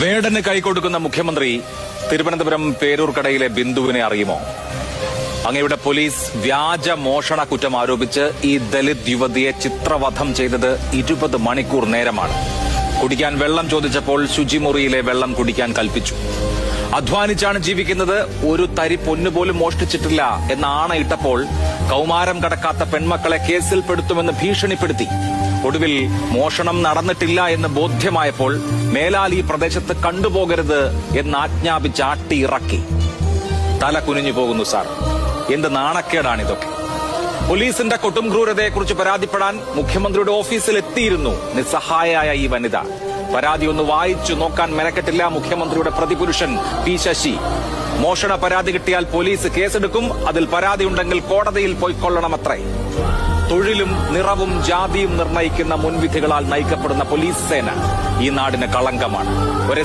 വേടന് കൈകൊടുക്കുന്ന മുഖ്യമന്ത്രി തിരുവനന്തപുരം പേരൂർക്കടയിലെ ബിന്ദുവിനെ അറിയുമോ? അങ്ങയുടെ പോലീസ് വ്യാജ മോഷണ കുറ്റം ആരോപിച്ച് ഈ ദലിത് യുവതിയെ ചിത്രവധം ചെയ്തത് ഇരുപത് മണിക്കൂർ നേരമാണ്. കുടിക്കാൻ വെള്ളം ചോദിച്ചപ്പോൾ ശുചിമുറിയിലെ വെള്ളം കുടിക്കാൻ കൽപ്പിച്ചു. അധ്വാനിച്ചാണ് ജീവിക്കുന്നത്. ഒരു തരി പൊന്നുപോലും മോഷ്ടിച്ചിട്ടില്ല എന്ന ആണയിട്ടപ്പോൾ കൗമാരം കടക്കാത്ത പെൺമക്കളെ കേസിൽപ്പെടുത്തുമെന്ന് ഭീഷണിപ്പെടുത്തി. ഒടുവിൽ മോഷണം നടന്നിട്ടില്ല എന്ന് ബോധ്യമായപ്പോൾ മേലാൽ ഈ പ്രദേശത്ത് കണ്ടുപോകരുത് എന്ന് ആജ്ഞാപിച്ച് ആട്ടി ഇറക്കി. തല കുനിഞ്ഞു പോകുന്നു സാർ. എന്ത് നാണക്കേടാണിതൊക്കെ. പോലീസിന്റെ കൊട്ടും ക്രൂരതയെക്കുറിച്ച് പരാതിപ്പെടാൻ മുഖ്യമന്ത്രിയുടെ ഓഫീസിൽ എത്തിയിരുന്നു നിസ്സഹായായ ഈ വനിത. പരാതി ഒന്ന് വായിച്ചു നോക്കാൻ മെനക്കെട്ടില്ല മുഖ്യമന്ത്രിയുടെ പ്രതിപുരുഷൻ പി ശശി. മോഷണ പരാതി കിട്ടിയാൽ പോലീസ് കേസെടുക്കും. അതിൽ പരാതി ഉണ്ടെങ്കിൽ കോടതിയിൽ പോയിക്കൊള്ളണമത്രേ തൊഴിലും നിറവും ജാതിയും നിർണയിക്കുന്ന മുൻവിധികളാൽ നയിക്കപ്പെടുന്ന പോലീസ് സേന ഈ നാടിന് കളങ്കമാണ്. ഒരു